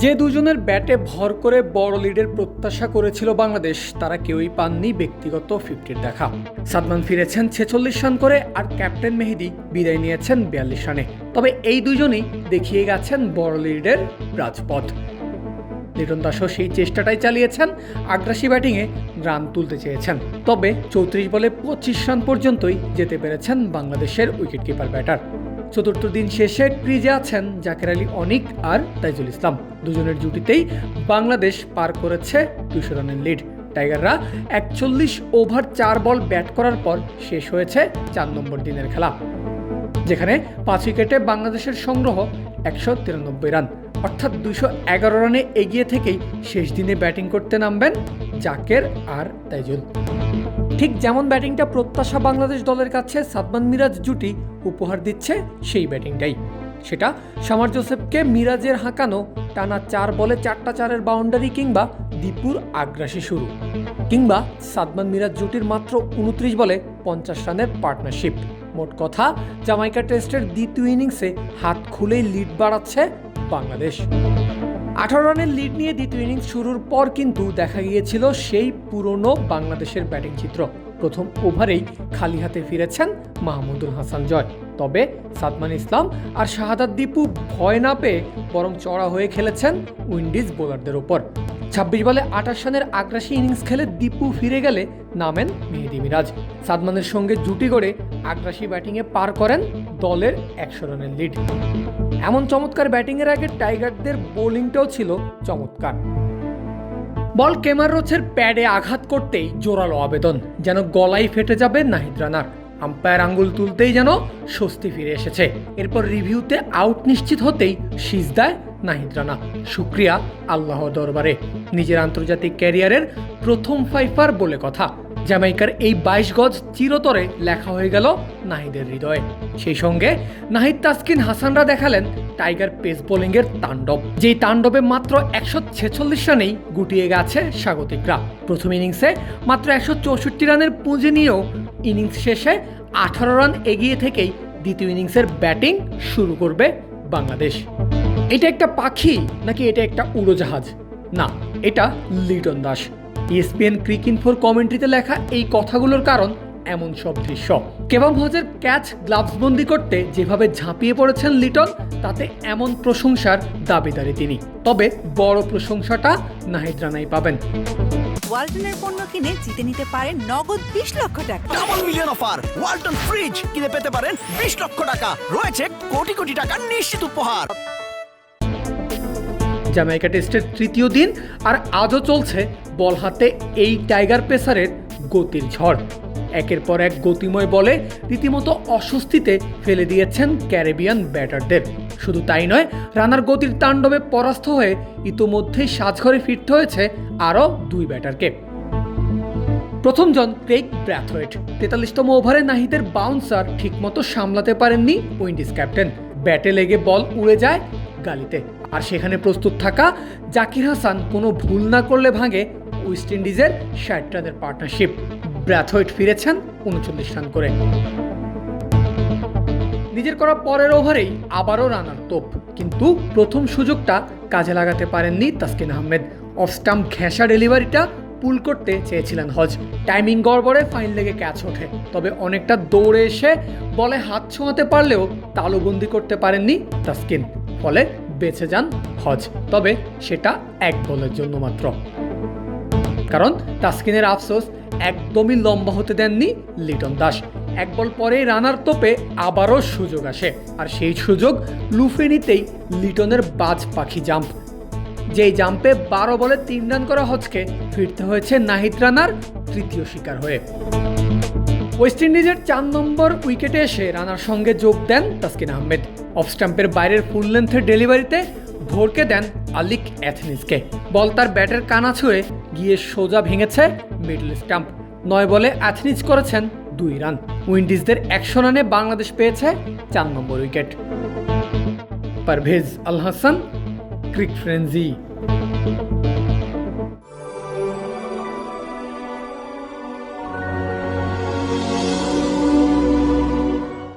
যে দুজনের ব্যাটে ভর করে বড় লিডের প্রত্যাশা করেছিল বাংলাদেশ, তারা কেউই পাননি ব্যক্তিগত ফিফটির দেখা। সাদমান ফিরেছেন ছেচল্লিশ রান করে আর ক্যাপ্টেন মেহেদি বিদায় নিয়েছেন বিয়াল্লিশ রানে। তবে এই দুজনেই দেখিয়ে গেছেন বড় লিডের রাজপথ। লিটন দাসও সেই চেষ্টাটাই চালিয়েছেন, আগ্রাসী ব্যাটিংয়ে রান তুলতে চেয়েছেন। তবে চৌত্রিশ বলে পঁচিশ রান পর্যন্তই যেতে পেরেছেন বাংলাদেশের উইকেটকিপার ব্যাটার। চতুর্থ দিন শেষে ক্রিজে আছেন জাকের আলী, অনিক আর তাইজুল ইসলাম। দুজনের জুটিতেই বাংলাদেশ পার করেছে দুশো রানের লিড টাইগাররা একচল্লিশ ওভার চার বল ব্যাট করার পর শেষ হয়েছে চার নম্বর দিনের খেলা, যেখানে পাঁচ উইকেটে বাংলাদেশের সংগ্রহ একশো তিরানব্বই রান। অর্থাৎ দুশো এগারো রানে এগিয়ে থেকেই শেষ দিনে ব্যাটিং করতে নামবেন জাকের আর তাইজুল। ঠিক যেমন ব্যাটিংটা প্রত্যাশা বাংলাদেশ দলের কাছে, সাদমান মিরাজ জুটি উপহার দিচ্ছে সেই ব্যাটিংটাই। সেটা সামার জোসেফকে মিরাজের হাঁকানো টানা চার বলে চারটা চারের বাউন্ডারি কিংবা দীপুর আগ্রাসী শুরু। কিংবা সাদমান মিরাজ জুটির মাত্র উনত্রিশ বলে পঞ্চাশ রানের পার্টনারশিপ। মোট কথা, জামাইকা টেস্টের দ্বিতীয় ইনিংসে হাত খুলেই লিড বাড়াচ্ছে বাংলাদেশ। আঠারো রানের লিড নিয়ে দ্বিতীয় ইনিংস শুরুর পর কিন্তু দেখা গিয়েছিল সেই পুরনো বাংলাদেশের ব্যাটিং চিত্র। প্রথম ওভারেই খালি হাতে ফিরেছেন মাহমুদুল হাসান জয়। তবে সাদমান ইসলাম আর শাহাদাত দীপু ভয় না পেয়ে বরং চড়া হয়ে খেলেছেন উইন্ডিজ বোলারদের ওপর। ছাব্বিশ বলে আঠাশ রানের আগ্রাসী ইনিংস খেলে দীপু ফিরে গেলে নামেন মেহেদি মিরাজ। সাদমানের সঙ্গে জুটি গড়ে আগ্রাসী ব্যাটিংয়ে পার করেন দলের একশো রানের লিড। এমন চমৎকার ব্যাটিংয়ের আগে টাইগারদের বোলিংটাও ছিল চমৎকার। বল কেমার রোচের প্যাডে আঘাত করতেই জোরালো আবেদন। যেন গলায় ফেটে যাবে নাহিদ রানার। আম্পায়ার আঙ্গুল তুলতেই যেন স্বস্তি ফিরে এসেছে। এরপর রিভিউতে আউট নিশ্চিত হতেই সিজদায় নাহিদ রানা। শুক্রিয়া আল্লাহ দরবারে। নিজের আন্তর্জাতিক ক্যারিয়ারের প্রথম ফাইফার বলে কথা। জ্যামাইকার এই বাইশ গজ চিরতরে লেখা হয়ে গেল নাহিদের হৃদয়ে। সেই সঙ্গে নাহিদ তাসকিন হাসানরা দেখালেন টাইগার পেস বোলিংয়ের তাণ্ডব। যেই তাণ্ডবে মাত্র একশো ছেচল্লিশ রানেই গুটিয়ে গেছে স্বাগতিকরা। প্রথম ইনিংসে মাত্র একশো চৌষট্টি রানের পুঁজি নিয়েও ইনিংস শেষে আঠারো রান এগিয়ে থেকেই দ্বিতীয় ইনিংসের ব্যাটিং শুরু করবে বাংলাদেশ। এটা একটা পাখি নাকি এটা একটা উড়োজাহাজ? না, এটা লিটন দাস। ইএসপিএন ক্রিক ইনফোর কমেন্ট্রিতে লেখা এই কথাগুলোর কারণ এমন সব দৃশ্য। কেবাম হজের ক্যাচ গ্লাভস বন্দি করতে যেভাবে ঝাঁপিয়ে পড়েছেন লিটন তাতে এমন প্রশংসার দাবিদারি তিনি। তবে বড় প্রশংসাটা নাহিদ রানাই পাবেন। ওয়ালটনের পণ্য কিনে জিতে নিতে পারেন নগদ বিশ লক্ষ টাকা। Double million offer Walton fridge কিনে পেতে পারেন বিশ লক্ষ টাকা। রয়েছে কোটি কোটি টাকার নিশ্চিত উপহার। জামাইকা টেস্টের তৃতীয় দিন আর আজও চলছে বল হাতে এই টাইগার পেসারের গতির ঝড়। একের পর এক গতিময় বলে রীতিমতো অস্বস্তিতে ফেলে দিয়েছেন ক্যারিবিয়ান ব্যাটারদের। শুধু তাই নয়, রানার গতির তাণ্ডবে পরাস্ত হয়ে ইতোমধ্যেই সাজঘরে ফিরতে হয়েছে আরও দুই ব্যাটারকে। প্রথমজন ক্রেক ব্র্যাথওয়েট তেতাল্লিশতম ওভারে নাহিদের বাউন্সার ঠিকমতো সামলাতে পারেননি উইন্ডিজ ক্যাপ্টেন। ব্যাটে লেগে বল উড়ে যায় গালিতে। আর সেখানে প্রস্তুত থাকা জাকির হাসান কোনো ভুল না করলে ভাঙে ওয়েস্ট ইন্ডিজের ষাট পার্টনারশিপ ব্র্যাথওয়েট ফিরেছেন উনচল্লিশ রান করে। নিজের করা পরের ওভারেই আবারও রানার তোপ। কিন্তু প্রথম সুযোগটা কাজে লাগাতে পারেননি তাসকিন আহমেদ। অফ ঘেঁষা ডেলিভারিটা পুল করতে চেয়েছিলেন হজ। টাইমিং গড়বড়ে ফাইন লেগে ক্যাচ ওঠে। তবে অনেকটা দৌড়ে এসে বলে হাত ছোঁয়াতে পারলেও তালুবন্দি করতে পারেননি তাসকিন। ফলে বেঁচে যান হজ, তবে সেটা এক বলের জন্য মাত্র। কারণ তাসকিনের আফসোস একদমই লম্বা হতে দেননি লিটন দাস। এক বল পরেই রানার তোপে আবারও সুযোগ আসে, আর সেই সুযোগ লুফে নিতেই লিটনের বাজ পাখি জাম্প। যেই জাম্পে বারো বলে তিন রান করা হজকে ফিরতে হয়েছে নাহিদ রানার তৃতীয় শিকার হয়ে। ওয়েস্ট ইন্ডিজের চার নম্বর উইকেটে এসে রানার সঙ্গে যোগ দেন তাসকিন আহমেদ। অফ স্টাম্পের বাইরের ফুল লেন্থের ডেলিভারিতে ভোরকে দেন আলিক অ্যাথনিসকে। বল তার ব্যাটের কানা ছুঁয়ে গিয়ে সোজা ভেঙেছে মিডল স্টাম্প নয় বলে অ্যাথনিজ করেছেন দুই রান। উইন্ডিজদের একশো রানে বাংলাদেশ পেয়েছে চার নম্বর উইকেট। পারভেজ আল হাসান, ক্রিক ফ্রেন্জি।